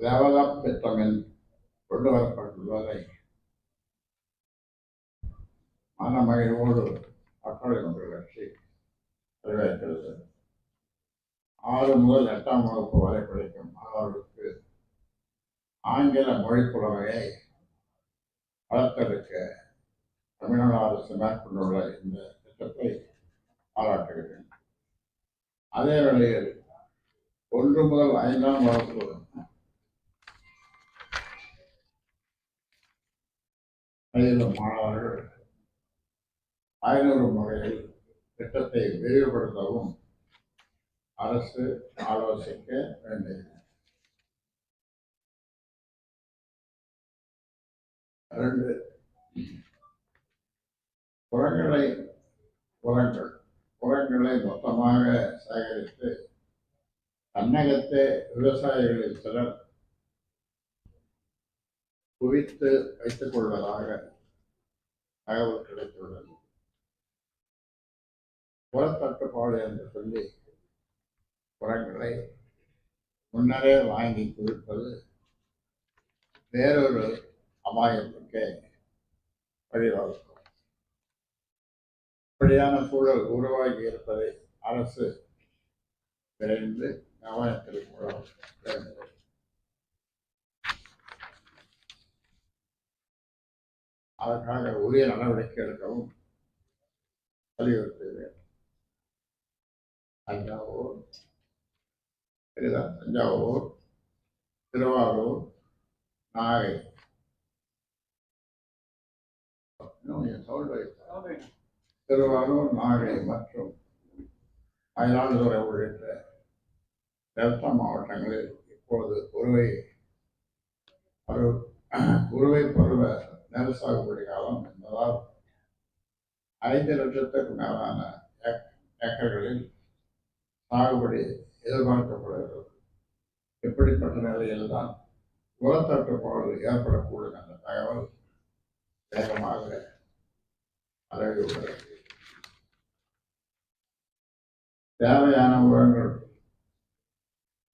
Develop திட்டமில் கொண்டு வரப்பட்டுள்ளதை மனமகிழ்வோடு மக்கள் ஒன்று கட்சி வரவேற்கிறது ஆறு முதல் எட்டாம் வகுப்பு வரை படிக்கும் மாணவர்களுக்கு ஆங்கில மொழி புலமையை வளர்த்தெடுக்க தமிழ்நாடு அரசு மேற்கொண்டுள்ள இந்த திட்டத்தை பாராட்டுகிறேன். அதே வேளையில் ஒன்று முதல் ஐந்தாம் வகுப்பு பயிலும் மாணவர்கள் பயனுறும் வகையில் திட்டத்தை விரிவுபடுத்தவும் அரசு ஆலோசிக்க வேண்டியது ரெண்டு உரங்களை உரங்கள் உரங்களை மொத்தமாக சேகரித்து தன்னகத்தே விவசாயிகளில் சிலர் குவித்து வைத்துக் கொள்வதாக தகவல் கிடைத்துள்ளது உரத்தட்டுப்பாடு என்று சொல்லி உரங்களை முன்னரே வாங்கி குவிப்பது வேறொரு அபாயத்துக்கு வழிவகுக்கும். இப்படியான சூழல் உருவாகி இருப்பதை அரசு விரைந்து கவனத்தில் கொள்ள வேண்டும். அதற்காக உரிய நடவடிக்கை எடுக்கவும் வலியுறுத்துகிறேன் தஞ்சாவூர் சரிதா தஞ்சாவூர் திருவாரூர் நாகை. திருவாரூர் நாகை மற்றும் மயிலாடுதுறை உள்ளிட்ட டெல்டா மாவட்டங்களில் இப்போது குறுவை பருவ குறுவை பருவ நெல் சாகுபடி காலம் என்பதால் ஐந்து லட்சத்துக்கு மேலான ஏக்- ஏக்கர்களில் சாகுபடி எதிர்பார்க்கப்படுகிறது இப்படிப்பட்ட நிலையில்தான் உரத்தட்டுப்பாடு ஏற்படக்கூடும் என்ற தகவல் வேகமாக பரவியுள்ளது தேவையான உரங்கள்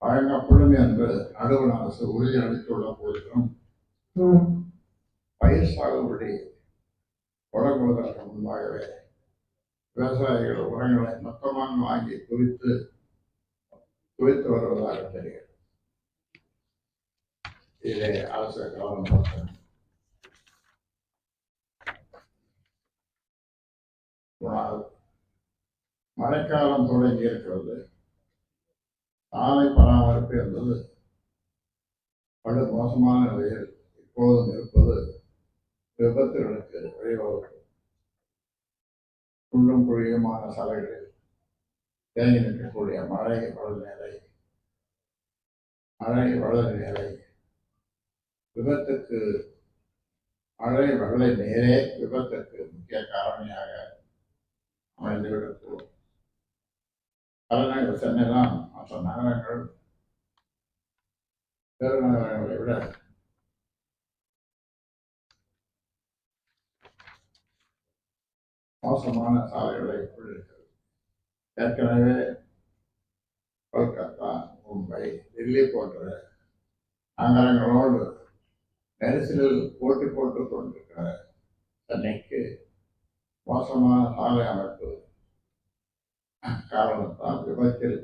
வழங்கப்படும் என்று நடுவண் அரசு உறுதியளித்துள்ள போதிலும் பயிர் சாகுபடி தொடங்குவதற்கு முன்பாகவே விவசாயிகள் உரங்களை மொத்தமாக வாங்கி குவித்து குவித்து வருவதாக தெரிகிறது. இதை அரசு கவனம் மழைக்காலம் தொடங்கி இருக்கிறது. சாலை பராமரிப்பு என்பது படு மோசமான நிலையில் இப்போதும் இருப்பது விபத்துகளுக்கு வழிவகுக்கும். குண்டும் குழியுமான சாலைகளில் தேங்கி நிற்கக்கூடிய மழை வளர் நிலை மழை வளர் நிலை. விபத்துக்கு மழை வெள்ள நீரே விபத்துக்கு முக்கிய காரணியாக அமைந்துவிடக்கூடும். தலைநகர் சென்னை தான் மற்ற நகரங்கள் பெருநகரங்களை விட மோசமான சாலைகளை கொண்டிருக்கிறது ஏற்கனவே கொல்கத்தா மும்பை டெல்லி போன்ற நகரங்களோடு நெரிசலில் போட்டி போட்டு கொண்டிருக்கிற சென்னைக்கு மோசமான சாலை அமைப்பு. காரணத்தால் விபத்தில்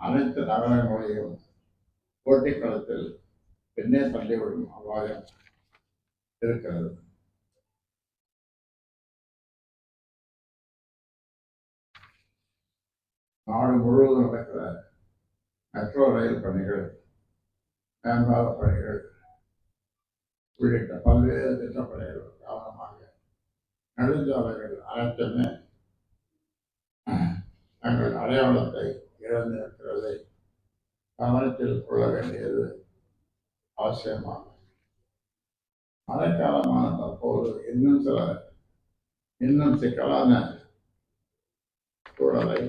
அனைத்து நகரங்களையும் போட்டிக்களத்தில் பின்னே தள்ளிவிடும் அபாயம் இருக்கிறது. நாடு முழுவதும் நடக்கிற மெட்ரோ ரயில் பணிகள் மேம்பால பணிகள் உள்ளிட்ட பல்வேறு திட்டப்பணிகள் காரணமாக நெடுஞ்சாலைகள் அனைத்துமே தங்கள் அடையாளத்தை இழந்திருக்கிறதை கவனத்தில் கொள்ள வேண்டியது அவசியமாகும். மழைக்காலமான தற்போது இன்னும் சில இன்னும் சிக்கலான சூழலை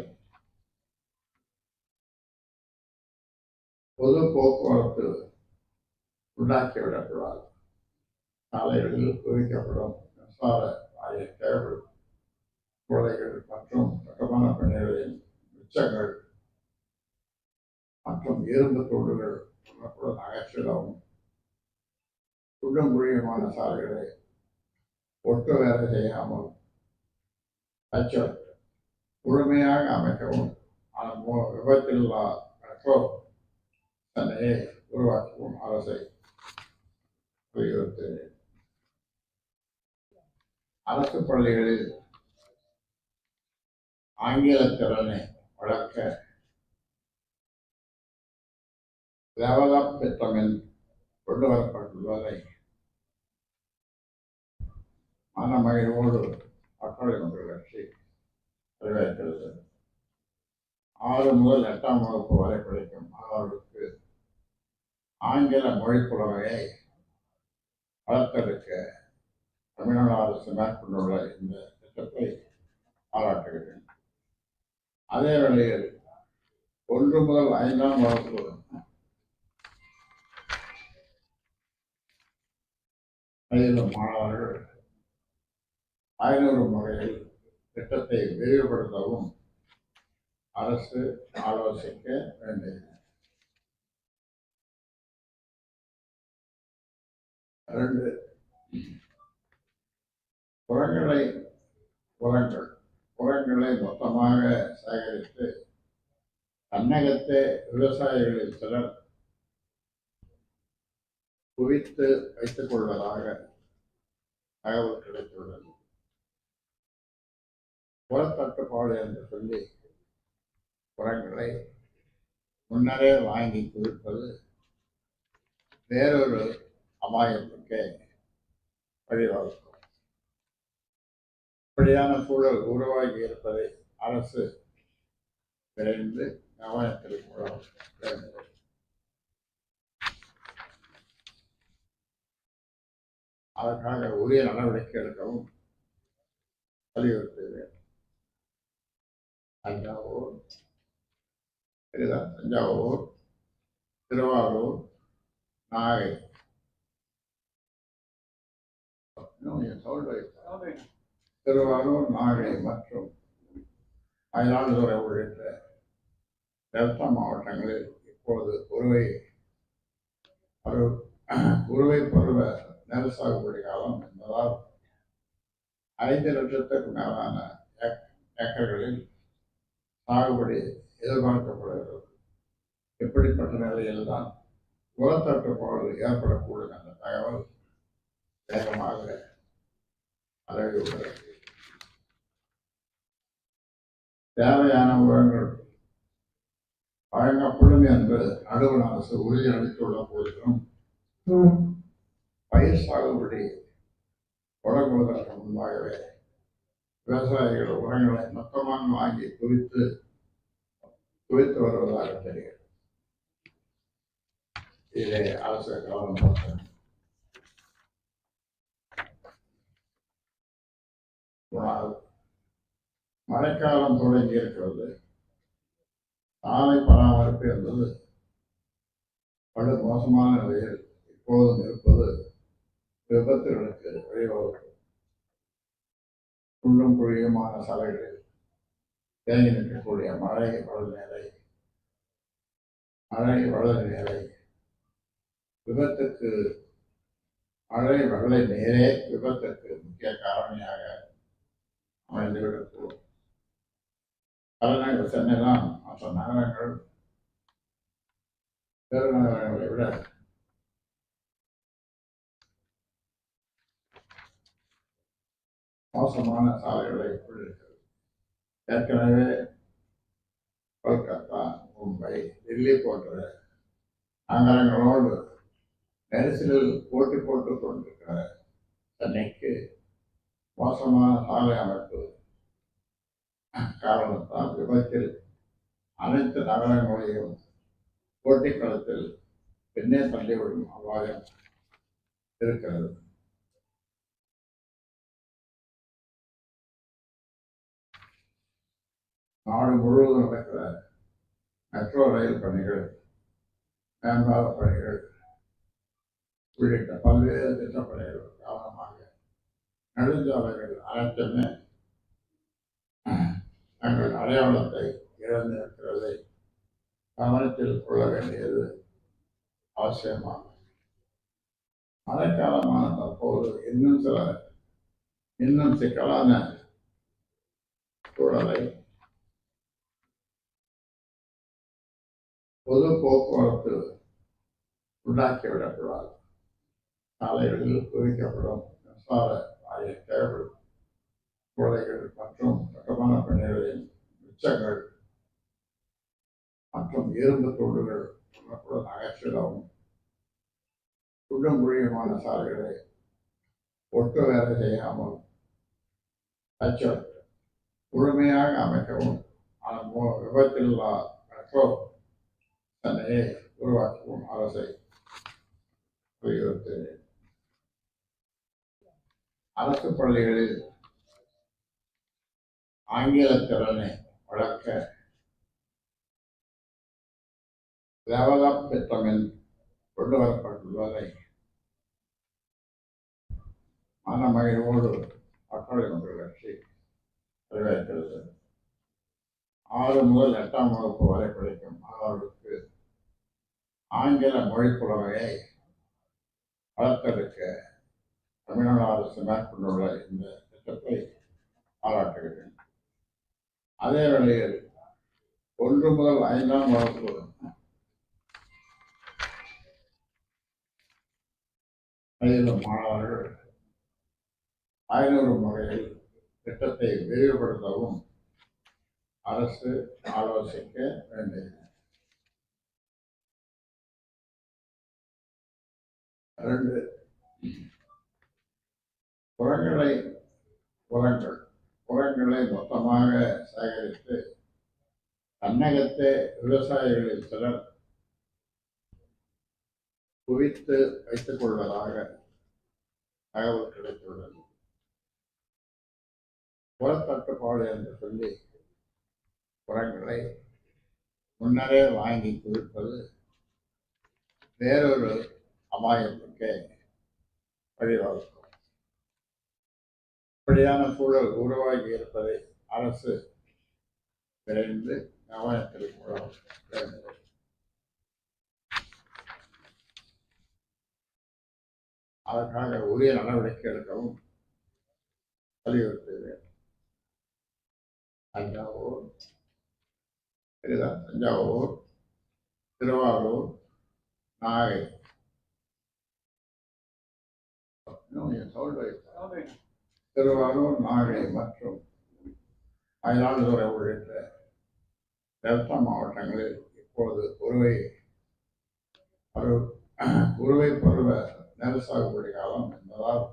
பொது போக்குவரத்து உண்டாக்கிவிடக்கூடாது சாலைகளில் குவிக்கப்படும் மின்சார வாயு கேபிள் கூடைகள் மற்றும் கட்டுமான பணிகளின் மிச்சங்கள் மற்றும் இரும்பு தூண்டுகள் உடனுக்குடன் அகற்றிடவும் குண்டும் குழியுமான சாலைகளை ஒட்டு வேலை செய்யாமல் முழுமையாக அமைக்கவும் அதன் மூலம் விபத்தில்லா மெட்ரோ சென்னையை உருவாக்கவும் அரசை வலியுறுத்தினேன் அரசு பள்ளிகளில் ஆங்கில திறனை வளர்க்க. டெவலப் திட்டமில் கொண்டு வரப்பட்டுள்ளதை மனமகிழ்வோடு மக்கள் ஒன்று கட்சி வரவேற்கிறது ஆறு முதல் எட்டாம் வகுப்பு வரை படிக்கும் மாணவர்களுக்கு ஆங்கில மொழி புலமையை வளர்த்தெடுக்க தமிழ்நாடு அரசு மேற்கொண்டுள்ள இந்த திட்டத்தை பாராட்டுகிறேன். அதே வேளையில் ஒன்று முதல் ஐந்தாம் வகுப்பு பயிலும் மாணவர்கள் பயனுறும் முறையில் திட்டத்தை விரிவுபடுத்தவும் அரசு ஆலோசிக்க வேண்டியது ரெண்டு உரங்களை உரங்கள் உரங்களை மொத்தமாக சேகரித்து தன்னகத்தே விவசாயிகளில் சிலர் குவித்து வைத்துக் கொள்வதாக தகவல் கிடைத்துள்ளது. உரத்தட்டுப்பாடு என்று சொல்லி உரங்களை முன்னரே வாங்கி குவிப்பது வேறொரு அபாயத்துக்கு வழிவகுக்கும். இப்படியான சூழல் உருவாகி இருப்பதை அரசு விரைந்து கவனத்தில் மூலம் அதற்காக உரிய நடவடிக்கை எடுக்கவும் வலியுறுத்துகிறேன். தஞ்சாவூர் தஞ்சாவூர் திருவாரூர் நாகை sound வைப்பா. திருவாரூர் நாகை மற்றும் மயிலாடுதுறை உள்ளிட்ட டெல்டா மாவட்டங்களில் இப்போது உருவை பருவ உருவை பருவ நெல் சாகுபடி காலம் என்பதால் ஐந்து லட்சத்துக்கு மேலான ஏக்- ஏக்கர்களில் சாகுபடி எதிர்பார்க்கப்படுகிறது இப்படிப்பட்ட நிலையில்தான் உரத்தட்டுப்பாடு ஏற்படக்கூடும் என்ற தகவல் வேகமாக பரவியுள்ளது தேவையான உரங்கள் வழங்கப்படும் என்று நடுவண் அரசு உறுதியளித்துள்ள போதிலும் பயிர் சாகுபடி தொடங்குவதற்கு முன்பாகவே விவசாயிகள் உரங்களை மொத்தமாக வாங்கி குவித்து குவித்து வருவதாக தெரிகிறது. இதை அரசு கவனம் செலுத்த மழைக்காலம் தொடங்கி இருக்கிறது சாலை பராமரிப்பு என்பது படு மோசமான நிலையில் இப்போதும் இருப்பது விபத்துகளுக்கு வழிவகுக்கும் குள்ளும் குழியுமான சாலைகளில் தேங்கி நிற்கக்கூடிய மழை வளர் நிலை மழை வளர் நிலை விபத்துக்கு மழை வெள்ளை நேரே விபத்துக்கு முக்கிய காரணியாக அமைந்துவிடக்கூடும் தலைநகர் சென்னை தான் மற்ற நகரங்கள் பெருநகரங்களை விட மோசமான சாலைகளை கொண்டிருக்கிறது ஏற்கனவே கொல்கத்தா மும்பை டெல்லி போன்ற நகரங்களோடு நெரிசலில் போட்டி போட்டுக் கொண்டிருக்கிற சென்னைக்கு மோசமான சாலை அமைப்பு காரணத்தால் விபத்தில் அனைத்து நகரங்களையும் போட்டிக் பெண்ணே பின்னே தள்ளிவிடும் அபாயம் இருக்கிறது. நாடு முழுவதும் நடக்கிற மெட்ரோ ரயில் பணிகள் மேம்பால பணிகள் உள்ளிட்ட பல்வேறு திட்டப்பணிகள் காரணமாக நெடுஞ்சாலைகள் அனைத்துமே தங்கள் அடையாளத்தை இழந்திருக்கிறதை கவனத்தில் கொள்ள வேண்டியது அவசியமாகும். மழைக்காலமான தற்போது இன்னும் சில இன்னும் சிக்கலான சூழலை பொது போக்குவரத்து உண்டாக்கிவிடக்கூடாது. சாலைகளில் குவிக்கப்படும் மின்சார வாரிய கேபிள் கூடைகள் மற்றும் கட்டுமான பணிகளின் மிச்சங்கள் மற்றும் இரும்பு துண்டுகள் உடனுக்குடன் அகற்றிடவும் குண்டும் குழியுமான சாலைகளை ஒட்டு வேலை செய்யாமல் அச்சு முழுமையாக அமைக்கவும் அதன் மூலம் விபத்தில்லா மெட்ரோ சென்னையை உருவாக்கவும் அரசை வலியுறுத்தினேன் அரசு பள்ளிகளில் ஆங்கில திறனை வளர்க்க லெவலப் திட்டமில் கொண்டு வரப்பட்டுள்ளதை மனமகிழ்வோடு மக்கள் ஒன்று கட்சி வரவேற்கிறது ஆறு முதல் எட்டாம் வகுப்பு வரை படிக்கும் மாணவர்களுக்கு ஆங்கில மொழி புலமையை வளர்த்தெடுக்க தமிழ்நாடு அரசு மேற்கொண்டுள்ள இந்த திட்டத்தை பாராட்டுகிறேன். அதே வேளையில் ஒன்று முதல் ஐந்தாம் வகுப்பு பயிலும் மாணவர்கள் பயனுறும் முறையில் திட்டத்தை விரிவுபடுத்தவும் அரசு ஆலோசிக்க வேண்டியது ரெண்டு உரங்களை உரங்கள் உரங்களை மொத்தமாக சேகரித்து தன்னகத்தே விவசாயிகளில் சிலர் குவித்து வைத்துக் கொள்வதாக தகவல் கிடைத்துள்ளது. உரத்தட்டுப்பாடு என்று சொல்லி உரங்களை முன்னரே வாங்கி குவிப்பது வேறொரு அபாயத்துக்கு வழிவகுக்கும். இப்படியான சூழல் உருவாகி இருப்பதை அரசு விரைந்து கவனத்தில் மூலம் அதற்காக உரிய நடவடிக்கை எடுக்கவும் வலியுறுத்துகிறேன். தஞ்சாவூர் தஞ்சாவூர் திருவாரூர் நாகை. இன்னும் என் sound வைத்தேன். திருவாரூர் நாகை மற்றும் மயிலாடுதுறை உள்ளிட்ட டெல்டா மாவட்டங்களில் இப்போது உருவை பருவ உருவை பருவ நெல் சாகுபடி காலம் என்பதால்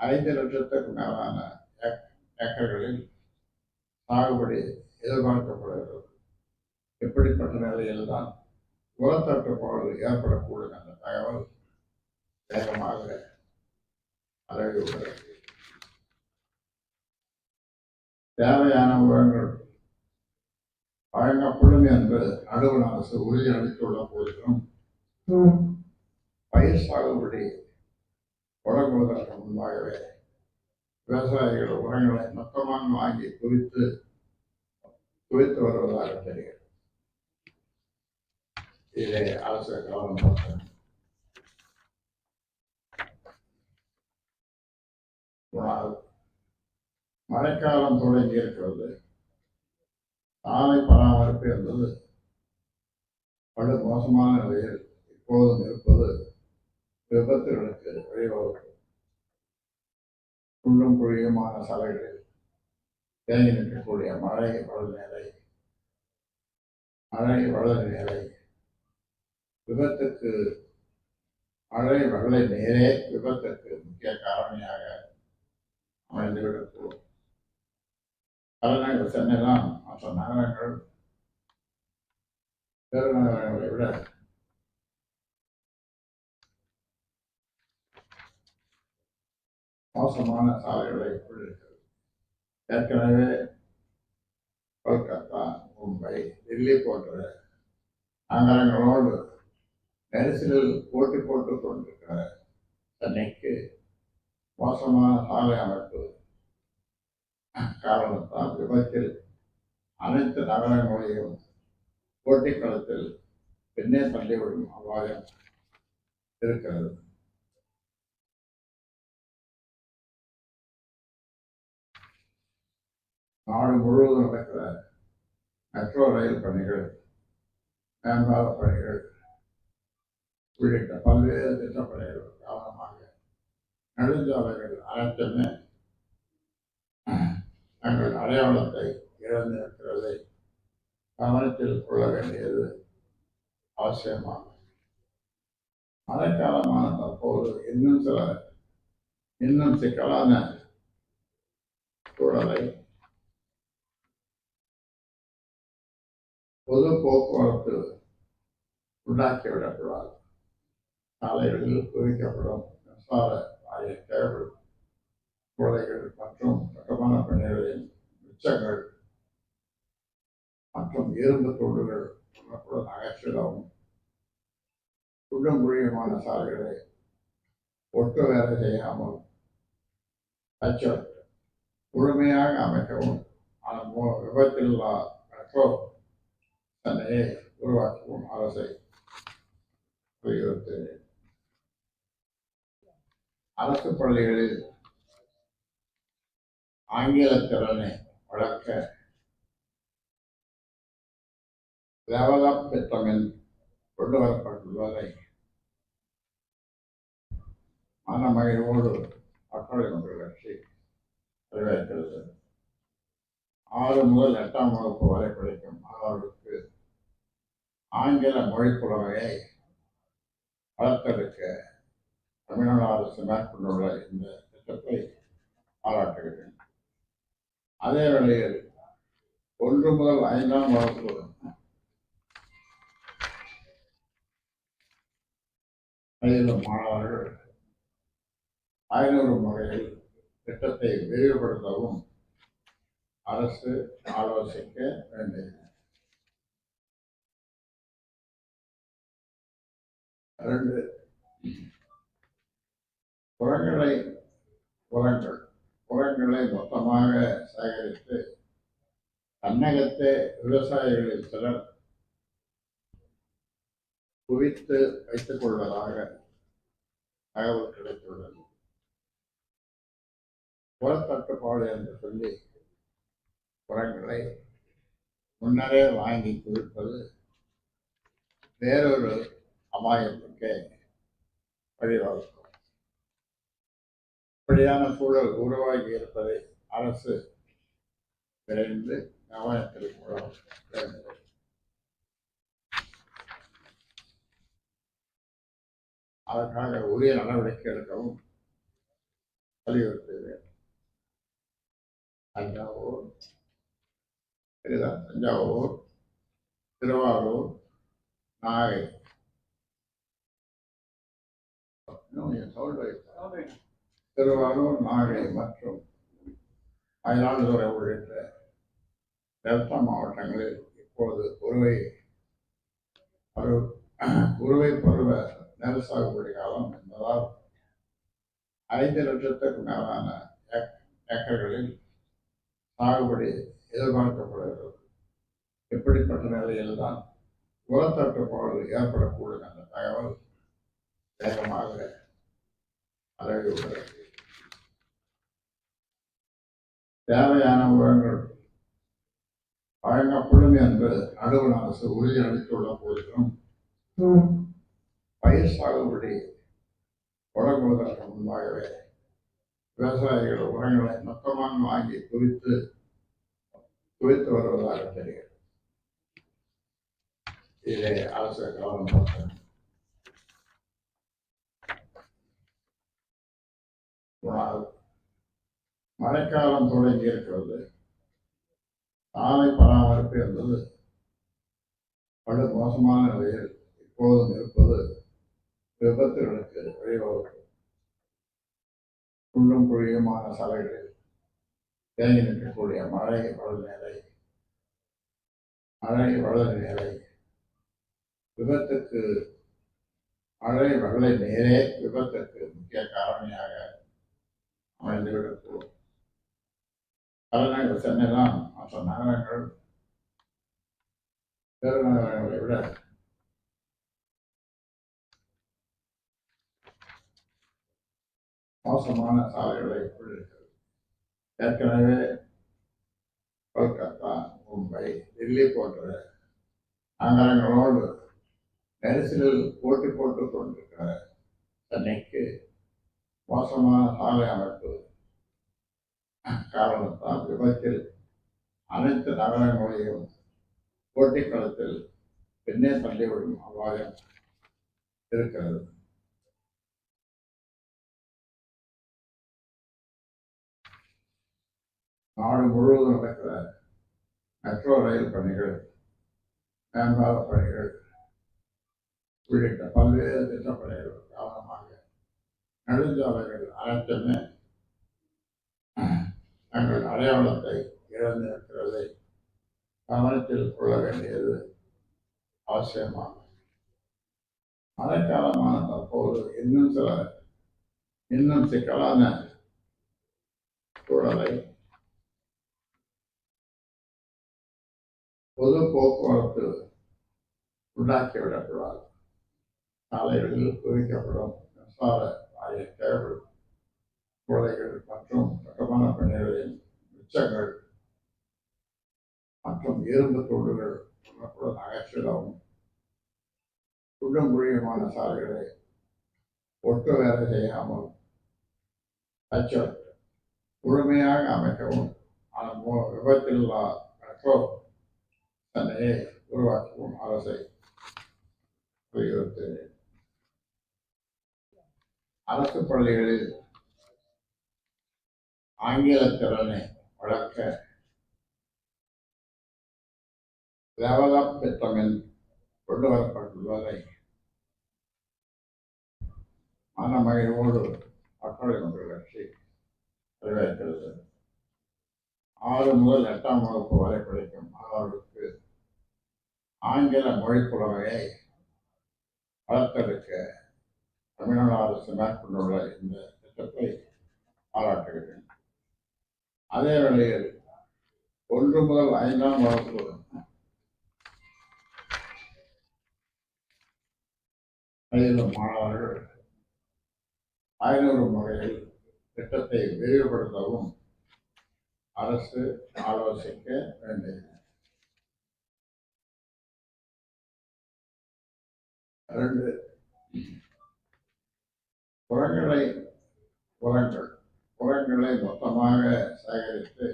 ஐந்து லட்சத்துக்கு மேலான ஏக்- ஏக்கர்களில் சாகுபடி எதிர்பார்க்கப்படுகிறது. இப்படிப்பட்ட நிலையில்தான் உரத்தட்டுப்பாடு ஏற்படக்கூடும் என்ற தகவல் வேகமாக பரவியுள்ளது தேவையான உரங்கள் வழங்கப்படும் என்று நடுவண் அரசு உறுதியளித்துள்ள போதிலும் பயிர் சாகுபடி தொடங்குவதற்கு முன்பாகவே விவசாயிகள் உரங்களை மொத்தமாக வாங்கி குவித்து குவித்து வருவதாக தெரிகிறது. இதை அரசு கவனம் மூணாவது, மழைக்காலம் தொடங்கி இருக்கிறது. சாலை பராமரிப்பு என்பது படு மோசமான நிலையில் இப்போதும் இருப்பது விபத்துகளுக்கு வழிவகுக்கும் குள்ளும் குழியுமான சாலைகளில் தேங்கி நிற்கக்கூடிய மழை வளர் நிலை மழை வளர் நிலை விபத்துக்கு மழை வெள்ளை நேரே விபத்துக்கு முக்கிய காரணியாக அமைந்துவிடக்கூடும். தலைநகர் சென்னை தான் மற்ற நகரங்கள் பெருநகரங்களை விட? மோசமான சாலைகளை கொண்டிருக்கிறது. ஏற்கனவே கொல்கத்தா மும்பை டெல்லி போன்ற நகரங்களோடு நெரிசலில் போட்டி போட்டுக் கொண்டிருக்கிற சென்னைக்கு மோசமான சாலை அமைப்பு காரணத்தால் விபத்தில் அனைத்து நகரங்களையும் போட்டிக்களத்தில் பின்னே தள்ளிவிடும் அபாயம் இருக்கிறது. நாடு முழுவதும் நடக்கிற மெட்ரோ ரயில் பணிகள் மேம்பால பணிகள் உள்ளிட்ட பல்வேறு திட்டப்பணிகள் காரணமாக நெடுஞ்சாலைகள் அனைத்துமே தங்கள் அடையாளத்தை இழந்திருக்கிறதை கவனத்தில் கொள்ள வேண்டியது அவசியமாகும். மழைக்காலமான தற்போது இன்னும் சில இன்னும் சிக்கலான சூழலை பொது போக்குவரத்து உண்டாக்கிவிடக்கூடாது. சாலைகளில் குவிக்கப்படும் மின்சார வாரிய தேவைப்படும் கூடைகள் மற்றும் கட்டுமான பணிகளின் மிச்சங்கள் மற்றும் இரும்பு துண்டுகள் உடனுக்குடன் அகற்றிடவும் குண்டும் குழியுமான சாலைகளை ஒட்டு வேலை செய்யாமல் அச்சம் முழுமையாக அமைக்கவும் அதன் மூலம் விபத்தில்லா மெட்ரோ சென்னையை உருவாக்கவும் அரசை வலியுறுத்துகிறேன் அரசு பள்ளிகளில் ஆங்கில திறனை வளர்க்க லெவலப் திட்டமில் கொண்டு வரப்பட்டுள்ளதை மனமகிழ்வோடு மக்கள் ஒன்று கட்சி வரவேற்கிறது. ஆறு முதல் எட்டாம் வகுப்பு வரை படிக்கும் மாணவர்களுக்கு ஆங்கில மொழி புலமையை வளர்த்தெடுக்க தமிழ்நாடு அரசு மேற்கொண்டுள்ள இந்த திட்டத்தை பாராட்டுகிறேன். அதே வேளையில் ஒன்று முதல் ஐந்தாம் வகுப்பு பயிலும் மாணவர்கள் ஐநூறு முறையில் திட்டத்தை விரிவுபடுத்தவும் அரசு ஆலோசிக்க வேண்டியது. ரெண்டு உரங்களை உரங்கள் உரங்களை மொத்தமாக சேகரித்து தன்னகத்தை விவசாயிகளில் சிலர் குவித்து வைத்துக் கொள்வதாக தகவல் கிடைத்துள்ளது. உரத்தட்டுப்பாடு என்று சொல்லி உரங்களை முன்னரே வாங்கி குவிப்பது வேறொரு அபாயத்துக்கு வழிவகுக்கும். இப்படியான சூழல் உருவாகி இருப்பதை அரசு விரைந்து கவனத்தில் மூலம் அதற்காக உரிய நடவடிக்கை எடுக்கவும் வலியுறுத்துகிறேன். தஞ்சாவூர் தஞ்சாவூர் திருவாரூர் நாகை. இன்னும் சவுண்ட் sound திருவாரூர் நாகை மற்றும் மயிலாடுதுறை உள்ளிட்ட டெல்டா மாவட்டங்களில் இப்போது உருவை பருவ உருவை பருவ நெல் சாகுபடி காலம் என்பதால் ஐந்து லட்சத்துக்கு மேலான ஏக்- ஏக்கர்களில் சாகுபடி எதிர்பார்க்கப்படுகிறது. இப்படிப்பட்ட நிலையில்தான் உரத்தட்டுப்பாடு ஏற்படக்கூடும் என்ற தகவல் வேகமாக பரவியுள்ளது தேவையான உரங்கள் வழங்கப்படும் என்று நடுவண் அரசு உறுதியளித்துள்ள போதிலும் பயிர் சாகுபடி தொடங்குவதற்கு முன்பாகவே விவசாயிகள் உரங்களை மொத்தமாக வாங்கி குவித்து குவித்து வருவதாக தெரிகிறது இதை அரசு கவனம் வேண்டும். மழைக்காலம் தொடங்கி இருக்கிறது சாலை பராமரிப்பு என்பது படு மோசமான நிலையில் இப்போதும் இருப்பது விபத்துகளுக்கு வழிவகுக்கும் குள்ளும் குழியுமான சாலைகளில் தேங்கி நிற்கக்கூடிய மழை வளர் நிலை மழை வளர் நிலை விபத்துக்கு மழை வெள்ளை நேரே விபத்துக்கு முக்கிய காரணியாக அமைந்துவிடக்கூடும். தலைநகர் சென்னை தான் மற்ற நகரங்கள் பெருநகரங்களை விட மோசமான சாலைகளை கொண்டிருக்கிறது. ஏற்கனவே கொல்கத்தா மும்பை டெல்லி போன்ற நகரங்களோடு நெரிசலில் போட்டி போட்டுக் கொண்டிருக்கிற சென்னைக்கு மோசமான சாலை அமைப்பு காரணத்தால் விபத்தில் அனைத்து நகரங்களையும் போட்டிக் பெண்ணே பின்னே தள்ளிவிடும் அபாயம் இருக்கிறது. நாடு முழுவதும் நடக்கிற மெட்ரோ ரயில் பணிகள் மேம்பால பணிகள் உள்ளிட்ட பல்வேறு திட்டப்பணிகள் காரணமாக நெடுஞ்சாலைகள் அனைத்துமே தங்கள் அடையாளத்தை இழந்திருக்கிறதை கவனத்தில் கொள்ள வேண்டியது அவசியமாகும். மழைக்காலமான தற்போது இன்னும் சில இன்னும் சிக்கலான சூழலை பொது போக்குவரத்து உண்டாக்கிவிடக்கூடாது. சாலைகளில் குவிக்கப்படும் மின்சார வாயை தேவைப்படும் கூடைகள் மற்றும் கட்டுமான பணிகளின் மிச்சங்கள் மற்றும் இரும்பு துண்டுகள் உடனுக்குடன் அகற்றிடவும் குண்டும் குழியுமான சாலைகளை ஒட்டு வேலை செய்யாமல் அச்சம் முழுமையாக அமைக்கவும் அதன் மூலம் விபத்தில்லா மெட்ரோ சென்னையை உருவாக்கவும் அரசை வலியுறுத்துகிறேன் அரசு பள்ளிகளில் ஆங்கில திறனை வளர்க்க லெவலப் திட்டமில் கொண்டு வரப்பட்டுள்ளதை மனமகிழ்வோடு மக்கள் ஒன்று கட்சி வரவேற்கிறது. ஆறு முதல் எட்டாம் வகுப்பு வரை படிக்கும் மாணவர்களுக்கு ஆங்கில மொழி புலமையை வளர்த்தெடுக்க தமிழ்நாடு அரசு மேற்கொண்டுள்ள இந்த திட்டத்தை பாராட்டுகிறேன். அதே வேளையில் ஒன்று முதல் ஐந்தாம் வகுப்பு பயிலும் மாணவர்கள் பயனுறும் முறையில் திட்டத்தை விரிவுபடுத்தவும் அரசு ஆலோசிக்க வேண்டியது. ரெண்டு உரங்களை உரங்கள். உரங்களை மொத்தமாக சேகரித்து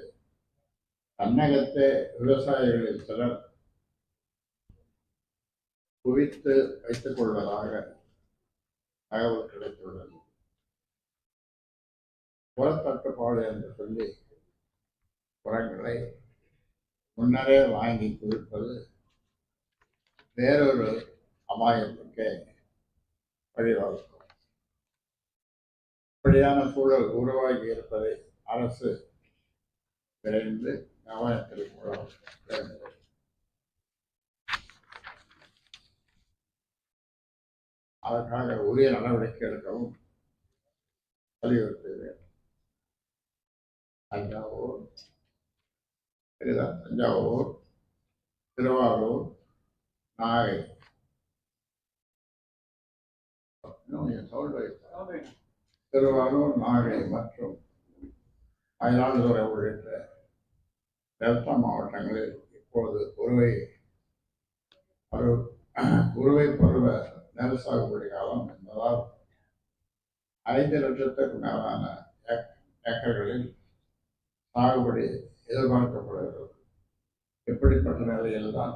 தன்னகத்தை விவசாயிகளில் சிலர் குவித்து வைத்துக் கொள்வதாக தகவல் கிடைத்துள்ளது. உரத்தட்டுப்பாடு என்று சொல்லி உரங்களை முன்னரே வாங்கி குவிப்பது வேறொரு அபாயத்துக்கு வழிவகுக்கும். இப்படியான சூழல் உருவாகி இருப்பதை அரசு விரைந்து கவனத்தில் மூலம் அதற்காக உரிய நடவடிக்கை எடுக்கவும் வலியுறுத்துகிறேன். தஞ்சாவூர் தஞ்சாவூர் திருவாரூர் நாகை. இன்னும் என் sound வைப்பேன். திருவாரூர் நாகை மற்றும் மயிலாடுதுறை உள்ளிட்ட டெல்டா மாவட்டங்களில் இப்போது குறுவை பருவ குறுவை பருவ நெல் சாகுபடி காலம் என்பதால் ஐந்து லட்சத்துக்கு மேலான ஏக்கர்களில் சாகுபடி எதிர்பார்க்கப்படுகிறது. இப்படிப்பட்ட நிலையில்தான்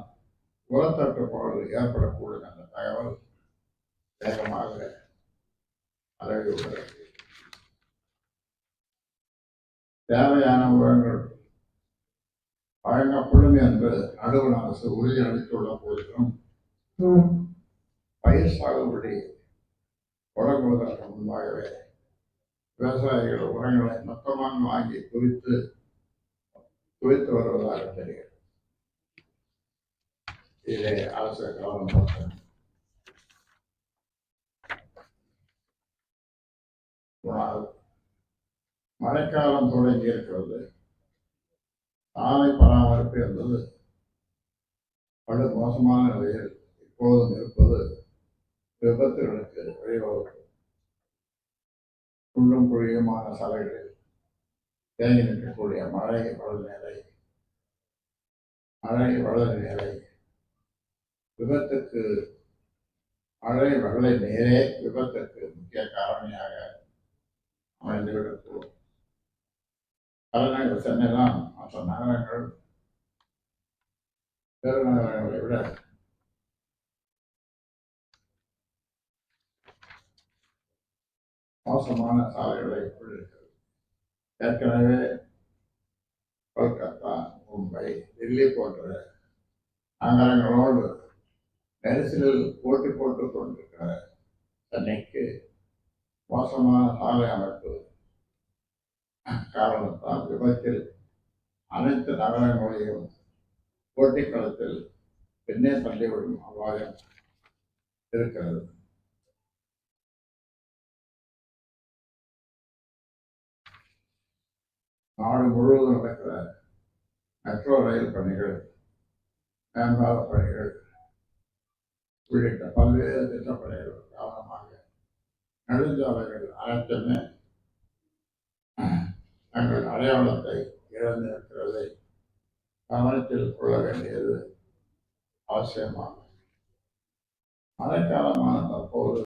உரத்தட்டுப்பாடு ஏற்படக்கூடும் என்ற தகவல் வேகமாக பரவியுள்ளது தேவையான உரங்கள் வழங்கப்படும் என்று நடுவண் அரசு உறுதியளித்துள்ள போதிலும் பயிர் சாகுபடி தொடங்குவதற்கு முன்பாகவே விவசாயிகள் உரங்களை மொத்தமாக வாங்கி குவித்து குவித்து வருவதாக தெரிகிறது. இதை அரசு கவனம் பார்த்தேன் மழைக்காலம் தொடங்கி இருக்கிறது. சாலை பராமரிப்பு என்பது படு மோசமான நிலையில் இப்போதும் இருப்பது விபத்துகளுக்கு வழிவகுக்கும் குள்ளும் குழியுமான சாலைகளில் தேங்கி நிற்கக்கூடிய மழை பருவநிலை மழை வளர நிலை விபத்துக்கு மழை வெள்ளை நேரே விபத்துக்கு முக்கிய காரணியாக அமைந்துவிடக்கூடும். தலைநகர் சென்னை தான் மற்ற நகரங்கள் பெருநகரங்களை விட மோசமான சாலைகளை கொண்டிருக்கிறது ஏற்கனவே கொல்கத்தா மும்பை டெல்லி போன்ற நகரங்களோடு நெரிசலில் போட்டி போட்டுக் கொண்டிருக்கிற சென்னைக்கு மோசமான சாலை அமைப்பு காரணத்தால் விபத்தில் அனைத்து நகரங்களையும் போட்டிக் பெண்ணே பின்னே தள்ளிவிடும் அபாயம் இருக்கிறது. நாடு முழுவதும் நடக்கிற மெட்ரோ ரயில் பணிகள் மேம்பால பணிகள் உள்ளிட்ட பல்வேறு திட்டப்பணிகள் காரணமாக நெடுஞ்சாலைகள் அனைத்துமே தங்கள் அடையாளத்தை இழந்திருக்கிறதை கவனத்தில் கொள்ள வேண்டியது அவசியமாகும். மழைக்காலமான தற்போது